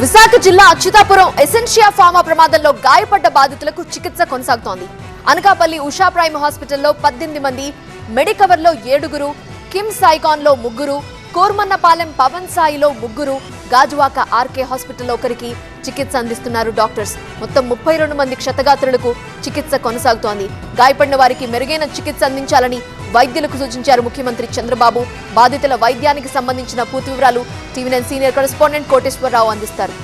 విశాఖ జిల్లా Atchutapuram Essentia pharma ప్రమాదంలో గాయపడ్డ బాధితులకు చికిత్స కొనసాగుతోంది. అనకాపల్లి ఉషా ప్రైమ్ హాస్పిటల్లో పద్దెనిమిది మంది మెడికవర్లో ఏడుగురు కిమ్ ఐకాన్లో ముగ్గురు కోర్మన్నపాలెం పవన్ సాయిలో ముగ్గురు గాజువాక ఆర్కే హాస్పిటల్లో ఒకరికి చికిత్స అందిస్తున్నారు డాక్టర్స్. మొత్తం ముప్పై రెండు మంది క్షతగాత్రులకు చికిత్స కొనసాగుతోంది. గాయపడిన వారికి మెరుగైన చికిత్స అందించాలని వైద్యులకు సూచించారు ముఖ్యమంత్రి చంద్రబాబు. బాధితుల వైద్యానికి సంబంధించిన పూర్తి వివరాలు TV nine senior correspondent Koteswara Rao అందిస్తారు.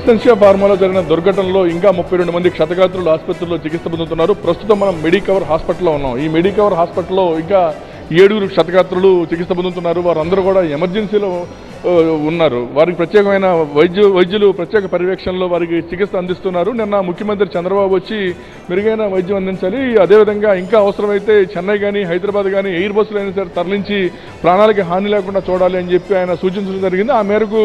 ఎసెన్షియా ఫార్మాలో జరిగిన దుర్ఘటనలో ఇంకా ముప్పై రెండు మంది క్షతగాత్రులు ఆసుపత్రిలో చికిత్స పొందుతున్నారు. ప్రస్తుతం మనం మెడికవర్ హాస్పిటల్లో ఉన్నాం. ఈ మెడికవర్ హాస్పిటల్లో ఇంకా ఏడుగురు క్షతగాత్రులు చికిత్స పొందుతున్నారు. వారందరూ కూడా ఎమర్జెన్సీలో ఉన్నారు. వారికి ప్రత్యేకమైన వైద్యు వైద్యులు ప్రత్యేక పర్యవేక్షణలో వారికి చికిత్స అందిస్తున్నారు. నిన్న ముఖ్యమంత్రి చంద్రబాబు వచ్చి మెరుగైన వైద్యం అందించాలి. అదేవిధంగా ఇంకా అవసరమైతే చెన్నై కానీ హైదరాబాద్ కానీ ఎయిర్ బస్సులు అయినా సరే తరలించి ప్రాణాలకి హాని లేకుండా చూడాలి అని చెప్పి ఆయన సూచించడం జరిగింది. ఆ మేరకు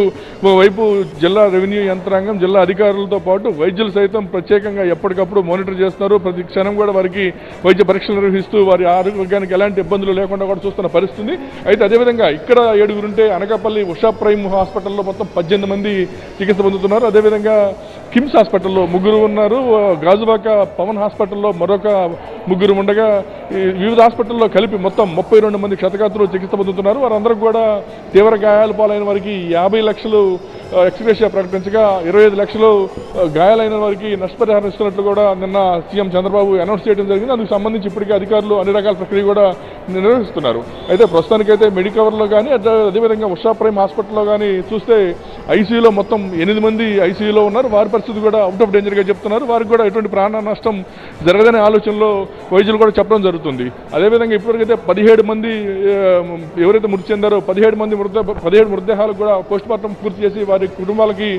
వైపు జిల్లా రెవెన్యూ యంత్రాంగం జిల్లా అధికారులతో పాటు వైద్యులు సైతం ప్రత్యేకంగా ఎప్పటికప్పుడు మానిటర్ చేస్తున్నారు. ప్రతి క్షణం కూడా వారికి వైద్య పరీక్షలు నిర్వహిస్తూ వారి ఆరోగ్యానికి ఎలాంటి ఇబ్బందులు లేకుండా కూడా చూస్తున్న పరిస్థితి అయితే అదేవిధంగా ఇక్కడ ఏడుగురుంటే అనకాపల్లి ఉషా ప్రైమ్ హాస్పిటల్లో మొత్తం పద్దెనిమిది మంది చికిత్స పొందుతున్నారు. అదేవిధంగా కిమ్స్ హాస్పిటల్లో ముగ్గురు ఉన్నారు. గాజుబాక పవన్ హాస్పిటల్లో మరొక ముగ్గురు ఉండగా వివిధ హాస్పిటల్లో కలిపి మొత్తం ముప్పై రెండు మంది క్షతగాత్రులు చికిత్స పొందుతున్నారు. వారందరూ కూడా తీవ్ర గాయాల పాలైన వారికి యాభై లక్షలు ఎక్స్గ్రేషియా ప్రకటించగా ఇరవై ఐదు లక్షలు గాయాలైన వారికి నష్టపరిహారం ఇస్తున్నట్లు కూడా నిన్న సీఎం చంద్రబాబు అనౌన్స్ చేయడం జరిగింది. అందుకు సంబంధించి ఇప్పటికే అధికారులు అన్ని రకాల ప్రక్రియ కూడా నిర్వహిస్తున్నారు. అయితే ప్రస్తుతానికైతే మెడికవర్లో కానీ అదే అదేవిధంగా ఉషా ప్రైమ్ హాస్పిటల్లో కానీ చూస్తే ఐసీయూలో మొత్తం ఎనిమిది మంది ఐసీయూలో ఉన్నారు. వారి పరిస్థితి కూడా అవుట్ ఆఫ్ డేంజర్గా చెప్తున్నారు. వారికి కూడా ఎటువంటి ప్రాణ నష్టం జరగదనే ఆలోచనలో వైద్యులు కూడా చెప్పడం జరుగుతుంది. అదేవిధంగా ఇప్పటికైతే పదిహేడు మంది ఎవరైతే మృతి చెందారో పదిహేడు మంది మృత పదిహేడు మృతదేహాలు కూడా పోస్ట్ మార్టం పూర్తి చేసి వారి కుటుంబాలకి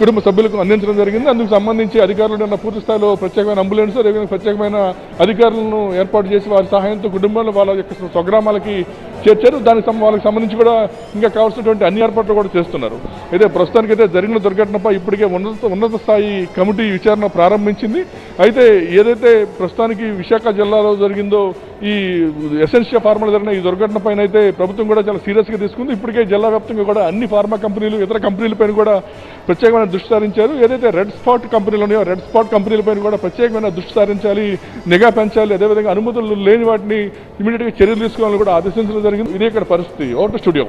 కుటుంబ సభ్యులకు అందించడం జరిగింది. అందుకు సంబంధించి అధికారులు ఉన్న పూర్తి స్థాయిలో ప్రత్యేకమైన అంబులెన్స్ అదేవిధంగా ప్రత్యేకమైన అధికారులను ఏర్పాటు చేసి వారి సహాయంతో కుటుంబంలో వాళ్ళ స్వగ్రామాలకి చేర్చారు. దానికి వాళ్ళకి సంబంధించి కూడా ఇంకా కావాల్సినటువంటి అన్ని ఏర్పాట్లు కూడా చేస్తున్నారు. అయితే ప్రస్తుతానికైతే జరిగిన దుర్ఘటనపై ఇప్పటికే ఉన్నత ఉన్నత స్థాయి కమిటీ విచారణ ప్రారంభించింది. అయితే ఏదైతే ప్రస్తుతానికి విశాఖ జిల్లాలో జరిగిందో ఈ ఎసెన్షియా ఫార్మాలో జరిగిన ఈ దుర్ఘటన పైన అయితే ప్రభుత్వం కూడా చాలా సీరియస్గా తీసుకుంది. ఇప్పటికే జిల్లా వ్యాప్తంగా కూడా అన్ని ఫార్మా కంపెనీలు ఇతర కంపెనీలపైన కూడా ప్రత్యేకమైన దృష్టి సారించారు. ఏదైతే రెడ్ స్పాట్ కంపెనీలు ఉన్నాయో రెడ్ స్పాట్ కంపెనీలపైన కూడా ప్రత్యేకమైన దృష్టి సారించాలి నిఘా పెంచాలి అదేవిధంగా అనుమతులు లేని వాటిని ఇమీడియట్గా చర్యలు తీసుకోవాలని కూడా ఆదేశించడం జరిగింది ఇదే ఇక్కడ పరిస్థితి ఓటర్ స్టూడియో